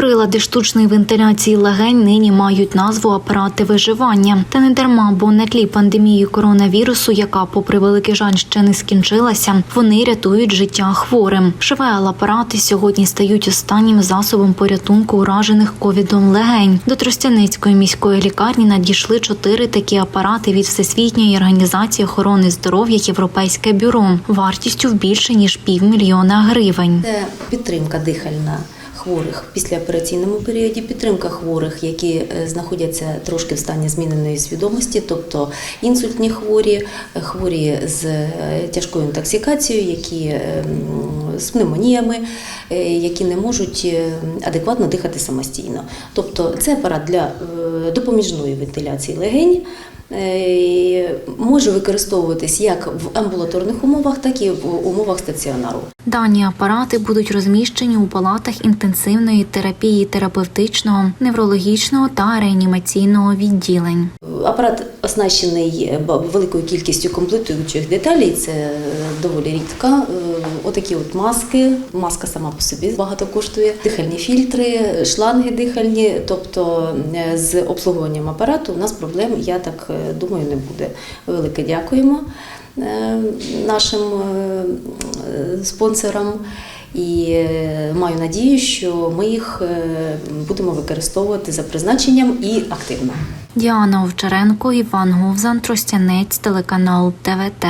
Прилади штучної вентиляції легень нині мають назву апарати виживання. Та не дарма, бо на тлі пандемії коронавірусу, яка, попри великий жаль, ще не скінчилася, вони рятують життя хворим. ШВЛ-апарати сьогодні стають останнім засобом порятунку уражених ковідом легень. До Тростяницької міської лікарні надійшли чотири такі апарати від Всесвітньої організації охорони здоров'я Європейське бюро вартістю в більше ніж півмільйона гривень. Це підтримка дихальна хворих в післяопераційному періоді, підтримка хворих, які е, знаходяться трошки в стані зміненої свідомості, тобто інсультні хворі, е, хворі з е, тяжкою інтоксикацією, які з пневмоніями, які не можуть адекватно дихати самостійно. Тобто це апарат для допоміжної вентиляції легень. Може використовуватись як в амбулаторних умовах, так і в умовах стаціонару. Дані апарати будуть розміщені у палатах інтенсивної терапії терапевтичного, неврологічного та реанімаційного відділень. Апарат оснащений ба- великою кількістю комплектуючих деталей. Це е, доволі рідка. Е, Отакі от маски. Маска сама по собі багато коштує. Дихальні фільтри, шланги дихальні. Тобто е, з обслуговуванням апарату у нас проблем, я так е, думаю, не буде. Велике дякуємо е, нашим е, е, спонсорам. І е, маю надію, що ми їх е, будемо використовувати за призначенням і активно. Діана Овчаренко, Іван Говзан, Тростянець, телеканал ТВТ.